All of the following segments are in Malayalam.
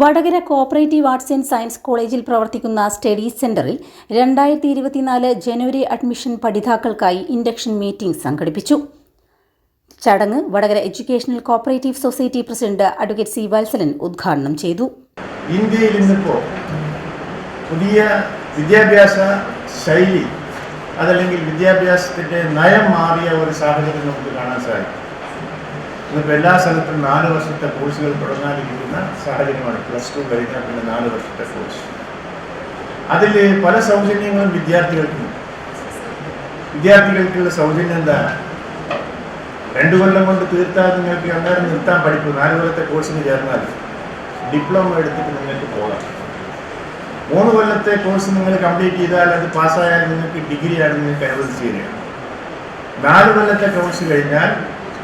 Vadakara cooperative arts and science കോളേജിൽ പ്രവർത്തിക്കുന്ന സ്റ്റഡി സെന്ററിൽ രണ്ടായിരത്തി ഇരുപത്തിനാല് ജനുവരി അഡ്മിഷൻ പഠിതാക്കൾക്കായി ഇൻഡക്ഷൻ മീറ്റിംഗ് സംഘടിപ്പിച്ചു. ചടങ്ങ് Vadakara educational cooperative society president advocate C Valsalan ഉദ്ഘാടനം ചെയ്തു. ഇന്ത്യയിൽ ഇന്നിപ്പോൾ പുതിയ വിദ്യാഭ്യാസ ശൈലി അതല്ലെങ്കിൽ വിദ്യാഭ്യാസത്തിന്റെ നയം മാറിയ ഒരു സാഹചര്യം നമുക്ക് കാണാൻ സാധിക്കും. ഇന്നിപ്പോൾ എല്ലാ സ്ഥലത്തും നാല് വർഷത്തെ കോഴ്സുകൾ തുടങ്ങാതിരിക്കുന്ന സാഹചര്യമാണ് പ്ലസ് ടു കഴിഞ്ഞാൽ പിന്നെ നാല് വർഷത്തെ കോഴ്സ്. അതിൽ പല സൗജന്യങ്ങളും വിദ്യാർത്ഥികൾക്കുണ്ട് വിദ്യാർത്ഥികൾക്കുള്ള സൗജന്യം എന്താ? രണ്ടു കൊല്ലം കൊണ്ട് തീർത്താൽ നിങ്ങൾക്ക് അന്നേരം നിർത്താൻ പഠിക്കും നാല് കൊല്ലത്തെ കോഴ്സിന് ചേർന്നാൽ ഡിപ്ലോമ എടുത്തിട്ട് നിങ്ങൾക്ക് പോകാം. മൂന്ന് കൊല്ലത്തെ കോഴ്സ് നിങ്ങൾ കംപ്ലീറ്റ് ചെയ്താൽ അത് പാസ്സായാൽ നിങ്ങൾക്ക് ഡിഗ്രിയാണ് നിങ്ങൾക്ക് അനുവദിച്ചു തരിക. നാല് കൊല്ലത്തെ കോഴ്സ് കഴിഞ്ഞാൽ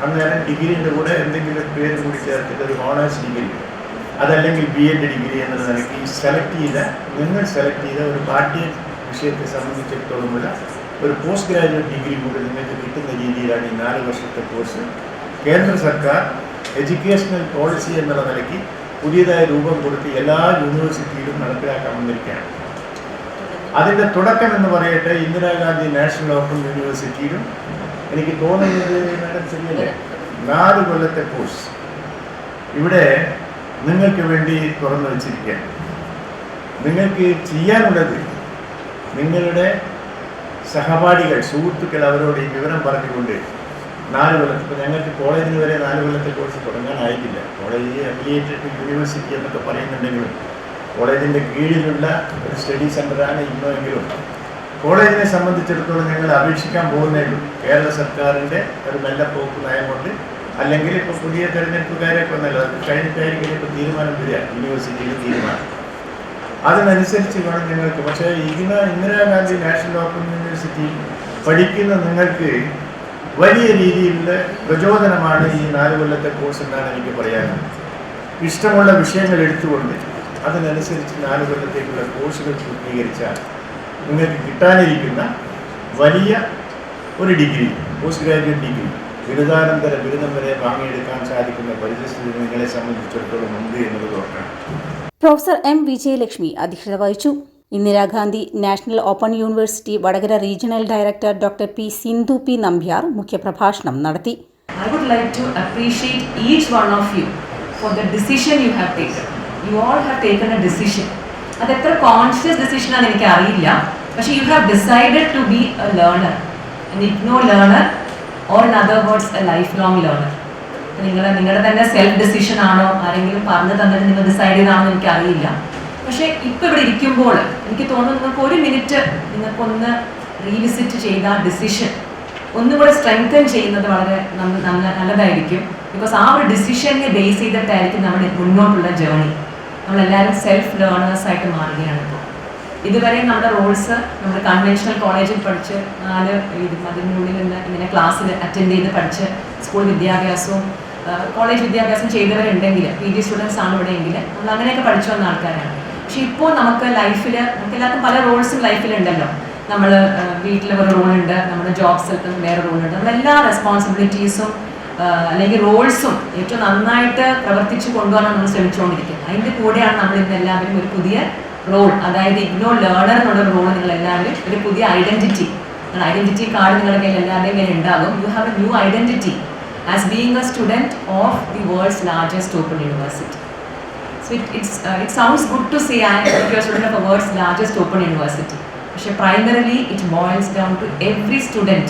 അന്നേരം ഡിഗ്രീന്റെ കൂടെ എന്തെങ്കിലും പേര് കൂടി ചേർത്തിട്ട് ഒരു ഓണേഴ്സ് ഡിഗ്രി അതല്ലെങ്കിൽ ബി എഡ് ഡിഗ്രി എന്ന നിലയ്ക്ക് സെലക്ട് ചെയ്ത നിങ്ങൾ സെലക്ട് ചെയ്ത ഒരു പാഠ്യ വിഷയത്തെ സംബന്ധിച്ചിടത്തോളമുള്ള ഒരു പോസ്റ്റ് ഗ്രാജുവേറ്റ് ഡിഗ്രി കൂടി നിങ്ങൾക്ക് കിട്ടുന്ന രീതിയിലാണ് ഈ നാല് വർഷത്തെ കോഴ്സ് കേന്ദ്ര സർക്കാർ എഡ്യൂക്കേഷണൽ പോളിസി എന്നുള്ള നിലയ്ക്ക് പുതിയതായ രൂപം കൊടുത്ത് എല്ലാ യൂണിവേഴ്സിറ്റിയിലും നടപ്പിലാക്കാൻ വന്നിരിക്കുകയാണ് അതിന്റെ തുടക്കം എന്ന് പറയട്ടെ ഇന്ദിരാഗാന്ധി നാഷണൽ ഓപ്പൺ യൂണിവേഴ്സിറ്റിയിലും എനിക്ക് തോന്നുന്നത് മാഡം ശരിയല്ലേ? നാല് കൊല്ലത്തെ കോഴ്സ് ഇവിടെ നിങ്ങൾക്ക് വേണ്ടി തുറന്നു വച്ചിരിക്കുകയാണ്. നിങ്ങൾക്ക് ചെയ്യാനുള്ളത് നിങ്ങളുടെ സഹപാഠികൾ സുഹൃത്തുക്കൾ അവരോട് ഈ വിവരം പറഞ്ഞുകൊണ്ട് നാല് കൊല്ലത്തെ ഇപ്പോൾ ഞങ്ങൾക്ക് കോളേജിൽ വരെ നാല് കൊല്ലത്തെ കോഴ്സ് തുടങ്ങാനായിട്ടില്ല. കോളേജ് അഫിലിയേറ്റഡ് യൂണിവേഴ്സിറ്റി എന്നൊക്കെ പറയുന്നുണ്ടെങ്കിലും കോളേജിന്റെ കീഴിലുള്ള ഒരു സ്റ്റഡി സെന്ററാണ് ഇന്നുമെങ്കിലും കോളേജിനെ സംബന്ധിച്ചിടത്തോളം ഞങ്ങൾ അപേക്ഷിക്കാൻ പോകുന്നേ കേരള സർക്കാരിന്റെ ഒരു നല്ല പോക്ക് നയം കൊണ്ട് അല്ലെങ്കിൽ ഇപ്പോൾ പുതിയ തെരഞ്ഞെടുപ്പുകാരെയൊക്കെ ഒന്നല്ല അത് കഴിഞ്ഞിട്ടായിരിക്കും ഇപ്പോൾ തീരുമാനം വരിക യൂണിവേഴ്സിറ്റിയിൽ തീരുമാനം. അതിനനുസരിച്ച് വേണം നിങ്ങൾക്ക് പക്ഷേ ഇന്ന് ഇന്ദിരാഗാന്ധി നാഷണൽ ഓപ്പൺ യൂണിവേഴ്സിറ്റിയിൽ പഠിക്കുന്ന നിങ്ങൾക്ക് വലിയ രീതിയിലുള്ള പ്രചോദനമാണ് ഈ നാല് കൊല്ലത്തെ കോഴ്സ് എന്നാണ് എനിക്ക് പറയാനുള്ളത്. ഇഷ്ടമുള്ള വിഷയങ്ങൾ എടുത്തുകൊണ്ട് അതിനനുസരിച്ച് നാല് കൊല്ലത്തേക്കുള്ള കോഴ്സുകൾ പൂർത്തീകരിച്ചാൽ നിങ്ങൾക്ക് കിട്ടാനിരിക്കുന്ന വലിയ ഒരു ഡിഗ്രി പോസ്റ്റ് ഗ്രാജുവേറ്റ് ഡിഗ്രി ബിരുദാനന്തര ബിരുദം വരെ വാങ്ങിയെടുക്കാൻ സാധിക്കുന്ന പരിസ്ഥിതി നിങ്ങളെ സംബന്ധിച്ചിടത്തോളം ഉണ്ട് എന്നുള്ളത് ഓർക്കണം പ്രൊഫസർ എം വിജയലക്ഷ്മി അധ്യക്ഷത വഹിച്ചു. Indira Gandhi national open university Vadakara regional director doctor P Sindhu P Nambiar മുഖ്യപ്രഭാഷണം നടത്തി. I would like to appreciate each one of you for the decision you have taken you all have taken a decision. അത് എത്ര കോൺഷ്യസ് ഡിസിഷൻ ആണെന്ന് എനിക്ക് അറിയില്ല പക്ഷെ you have decided to be a learner IGNOU learner or in other words a life long learner നിങ്ങൾ നിങ്ങളുടെ തന്നെ സെൽഫ് ഡിസിഷൻ ആണോ? ആരെങ്കിലും പറഞ്ഞു തന്നിട്ട് നിങ്ങൾ ഡിസൈഡ് ചെയ്താണോ എനിക്ക് അറിയില്ല പക്ഷേ ഇപ്പോൾ ഇവിടെ ഇരിക്കുമ്പോൾ എനിക്ക് തോന്നുന്നു നിങ്ങൾക്ക് ഒരു മിനിറ്റ് നിങ്ങൾക്കൊന്ന് റീവിസിറ്റ് ചെയ്ത ഡിസിഷൻ ഒന്നും കൂടെ സ്ട്രെങ്തൻ ചെയ്യുന്നത് വളരെ നല്ല നല്ലതായിരിക്കും. ബിക്കോസ് ആ ഒരു ഡിസിഷനെ ബേസ് ചെയ്തിട്ടായിരിക്കും നമ്മുടെ മുന്നോട്ടുള്ള ജേണി നമ്മളെല്ലാവരും സെൽഫ് ലേണേഴ്സ് ആയിട്ട് മാറുകയാണ് ഇപ്പോൾ ഇതുവരെ നമ്മുടെ റോൾസ് നമ്മുടെ കൺവെൻഷണൽ കോളേജിൽ പഠിച്ച് നാല് ഇത് നിന്ന് ഇങ്ങനെ ക്ലാസ്സിൽ അറ്റൻഡ് ചെയ്ത് പഠിച്ച് സ്കൂൾ വിദ്യാഭ്യാസവും കോളേജ് വിദ്യാഭ്യാസം ചെയ്തവരുണ്ടെങ്കിൽ പി ജി സ്റ്റുഡൻസ് ആണ് ഇവിടെയെങ്കിൽ നമ്മൾ അങ്ങനെയൊക്കെ പഠിച്ചു വന്ന ആൾക്കാരാണ്. പക്ഷെ ഇപ്പോൾ നമുക്ക് ലൈഫിൽ നമുക്ക് എല്ലാവർക്കും പല റോൾസും ലൈഫിലുണ്ടല്ലോ നമ്മൾ വീട്ടിൽ ഒരു റോളുണ്ട് നമ്മുടെ ജോബ് സ്ഥലത്തും വേറെ റോളുണ്ട് നമ്മളെല്ലാ റെസ്പോൺസിബിലിറ്റീസും അല്ലെങ്കിൽ റോൾസും ഏറ്റവും നന്നായിട്ട് പ്രവർത്തിച്ചു കൊണ്ടുപോകാൻ നമ്മൾ ശ്രമിച്ചുകൊണ്ടിരിക്കുന്നത് അതിന്റെ കൂടെയാണ് നമ്മൾ ഇന്ന് എല്ലാവരും ഒരു പുതിയ റോൾ അതായത് ഇഗ്നോ ലേണർ എന്നുള്ള റോൾ നിങ്ങൾ എല്ലാവരും ഒരു പുതിയ ഐഡന്റിറ്റി ഐഡന്റിറ്റി കാർഡ് നിങ്ങളുടെ കയ്യിൽ എല്ലാവരുടെയും കയ്യിൽ ഉണ്ടാകും you have a new identity as being a student of the world's largest open university so it it's it sounds good to see and student of world's student of university. പക്ഷെ to it boils down to every student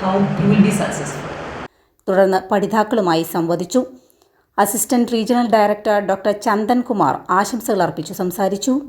how you will be successful. തുടർന്ന് പഠിതാക്കളുമായി സംവദിച്ചു. Assistant regional director doctor Chandan Kumar ആശംസകൾ അർപ്പിച്ചു സംസാരിച്ചു.